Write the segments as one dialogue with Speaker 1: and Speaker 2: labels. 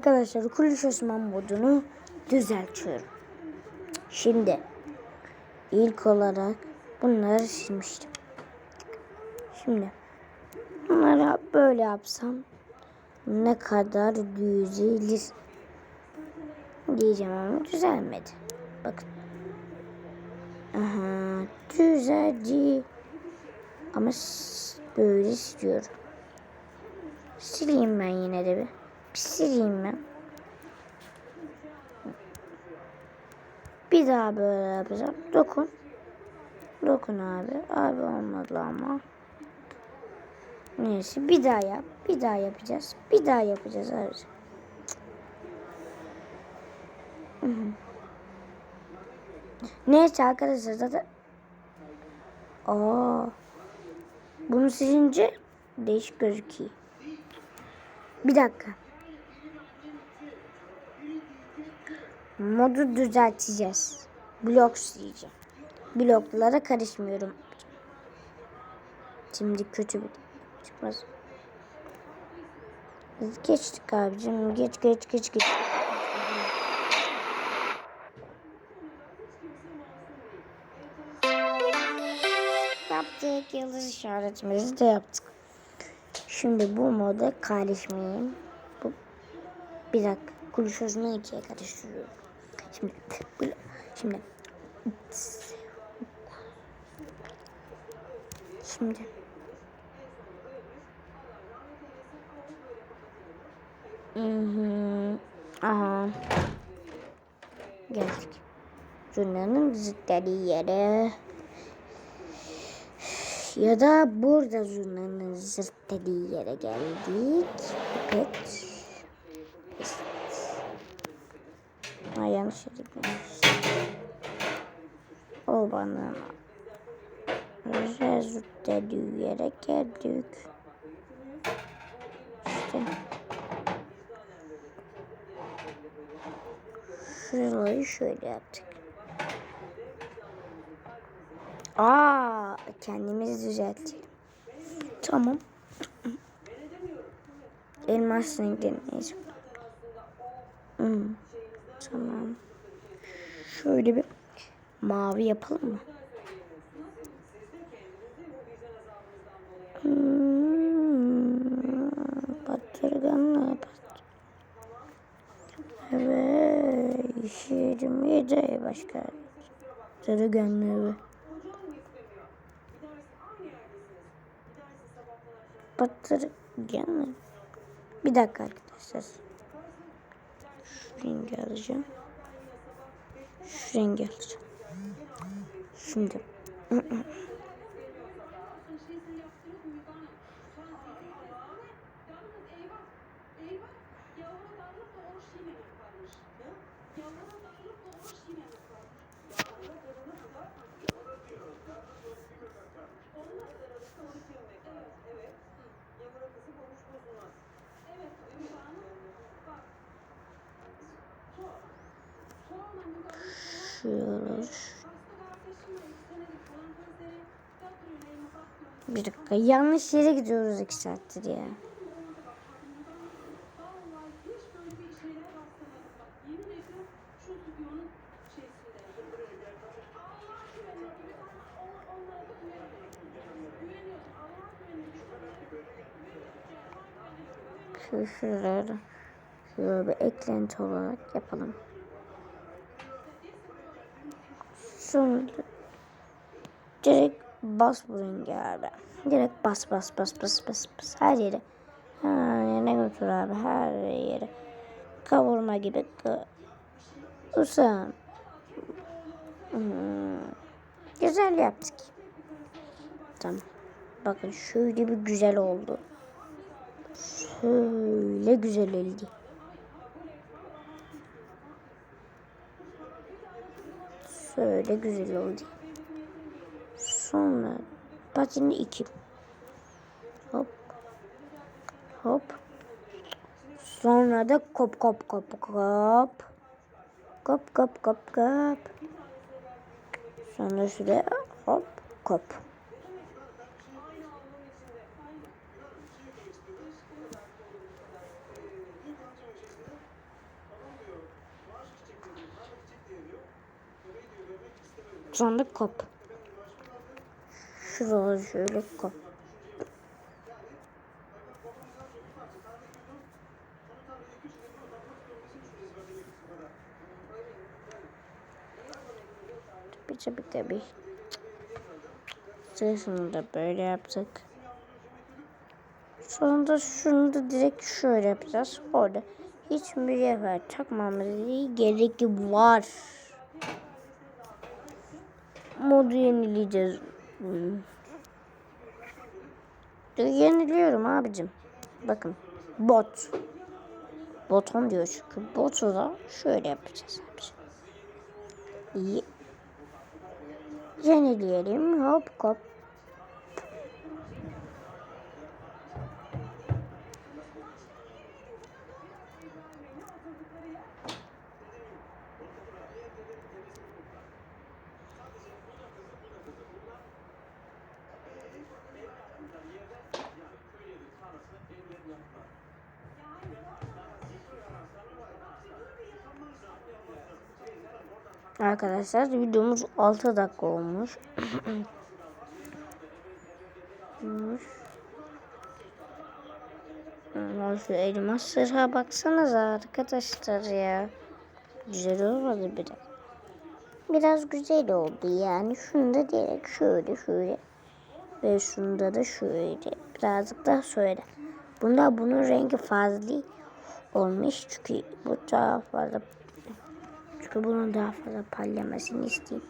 Speaker 1: Arkadaşlar Kuliş Osman modunu düzeltiyorum. Şimdi ilk olarak bunları silmiştim. Şimdi bunları böyle yapsam ne kadar düzelir diyeceğim ama düzelmedi. Bakın. Aha, düzeldi. Ama böyle siliyorum. Sileyim ben yine de bir. Bir sileyim ben. Bir daha böyle yapacağım. Dokun. Dokun abi. Abi olmadı ama. Neyse bir daha yap. Bir daha yapacağız. Bir daha yapacağız abi. Neyse arkadaşlar zaten Aa, bunu silince değişik gözüküyor. Bir dakika. Modu düzelteceğiz. Blok sileceğim. Bloklara karışmıyorum. Şimdi kötü bir çıkmaz. Biz geçtik abicim. Geç geç geç geç. Yaptık. Yıldız işaretimizi de yaptık. Şimdi bu moda karışmayayım. Bu bir dakika. Kulüşözünü ikiye karıştırıyorum. Şimdi şimdi şimdi Hı hı. Aha. Geldik. Zurnanın zıtları yere. Ya da burada zurnanın zırt dediği yere geldik. Evet. Ay yanlış yere gitmiş. O bana. Dediği yere geldik. İşte. Şuraları şöyle yaptık. Aa, kendimizi düzeltelim. Tamam. Elmas renkleriniz. Hmm. Tamam. Şöyle bir mavi yapalım mı? Hmm. Batırganla bat. Evet. 27 başka. Batırganla. Batırgan. Bir dakika arkadaşlar. Şu rengi alacağım. Şu rengi alacağım. Şimdi. Şöyle. Bir dakika yanlış yere gidiyoruz iki saattir ya. Şu şuraları şöyle bir eklenti olarak yapalım. Sonra direkt bas bu rengi abi. Direkt bas bas bas bas bas bas her yere. Her yerine götür abi her yere. Kavurma gibi. Usam. Hmm. Güzel yaptık. Tamam. Bakın şöyle bir güzel oldu. Şöyle güzel oldu. Şöyle güzel oldu. Sonra patini iki. Hop. Hop. Sonra da kop kop kop kop. Kop kop kop kop. Sonra şuraya hop kop. Sonra kop. Şurada şöyle kop. Tabii tabii tabii. Sırasını da böyle yaptık. Sonunda şunu da direkt şöyle yapacağız. Orada hiç mücevher takmamız gerek var. Modu yenileyeceğiz. Hmm. Yeniliyorum abicim. Bakın bot. Boton diyor çünkü. Botu da şöyle yapacağız abicim. Ye Yenileyelim. Hop hop. Arkadaşlar videomuz 6 dakika olmuş. olmuş. Şu elmas sırha baksanıza arkadaşlar ya. Güzel olmadı biraz. Biraz güzel oldu yani. Şunu da direkt şöyle şöyle. Ve şunda da şöyle. Birazcık daha şöyle. Bunda bunun rengi fazla olmuş. Çünkü bu daha fazla çünkü bunun daha fazla parlamasını isteyeyim.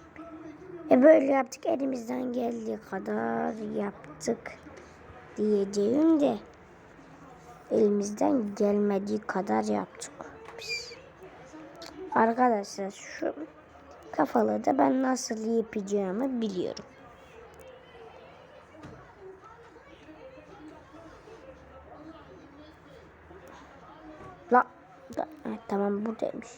Speaker 1: E böyle yaptık elimizden geldiği kadar yaptık diyeceğim de elimizden gelmediği kadar yaptık biz. Arkadaşlar şu kafalı da ben nasıl yapacağımı biliyorum. La, da, ha, tamam buradaymış.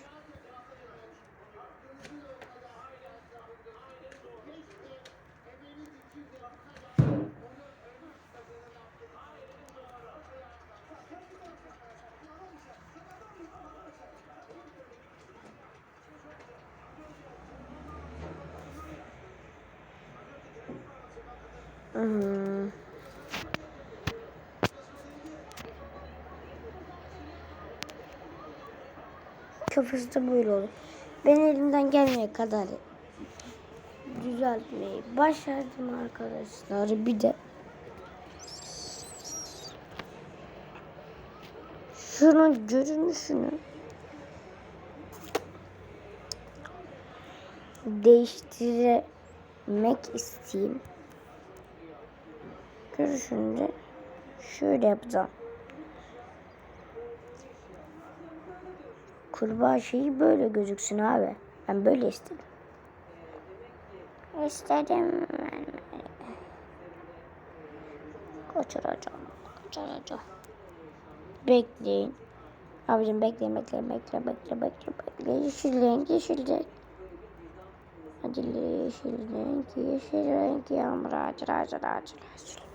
Speaker 1: Hmm. Kafası da böyle olur. Ben elimden gelmeye kadar düzeltmeyi başardım arkadaşlar. Bir de şunun görünüşünü değiştirmek isteyeyim. Görüşünde şöyle yapacağım. Kurbağa şeyi böyle gözüksün abi. Ben böyle istedim. İstedim. Kaçıracağım. Kaçıracağım. Bekleyin. Abicim bekleyin bekleyin bekle bekle bekle bekle. Yeşil renk yeşil renk. Hadi yeşil renk yeşil renk yağmur acil acil acil acil.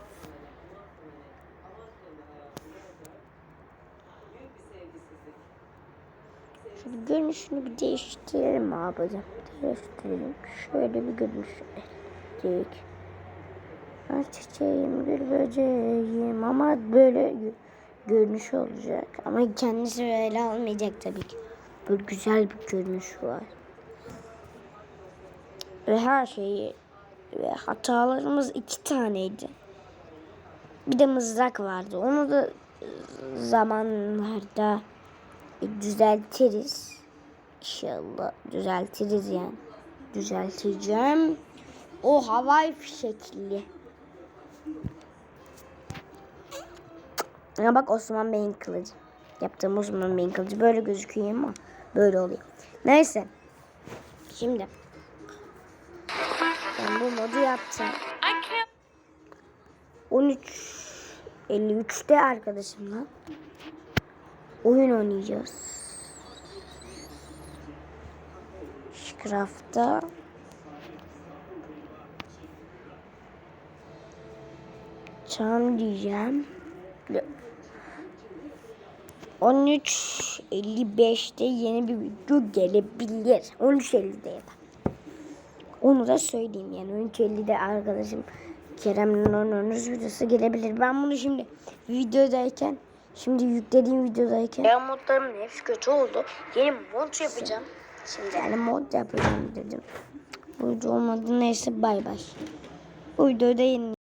Speaker 1: Şöyle görünüşünü bir değiştirelim abicim. Değiştirelim. Şöyle bir görünüş dik. Ben çiçeğim, gül böceğim ama böyle görünüş olacak. Ama kendisi öyle olmayacak tabii ki. Böyle güzel bir görünüş var. Ve her şeyi ve hatalarımız iki taneydi. Bir de mızrak vardı. Onu da zamanlarda düzeltiriz. İnşallah düzeltiriz yani. Düzelteceğim. O havai fişekli. Ya bak Osman Bey'in kılıcı. Yaptığım Osman Bey'in kılıcı böyle gözüküyor ama böyle oluyor. Neyse. Şimdi. Ben bu modu yaptım. 13 53'te arkadaşımla oyun oynayacağız. Craft'ta Çam diyeceğim. 13.55'te yeni bir video gelebilir. 13.50'de ya da. Onu da söyleyeyim yani. Önce de arkadaşım Kerem'in oynuyoruz videosu gelebilir. Ben bunu şimdi videodayken şimdi yüklediğim videodayken ya modlarımın hepsi kötü oldu. Yeni mod yapacağım. Şimdi yani mod yapacağım dedim. Bu olmadı neyse bay bay. Bu videoda yeni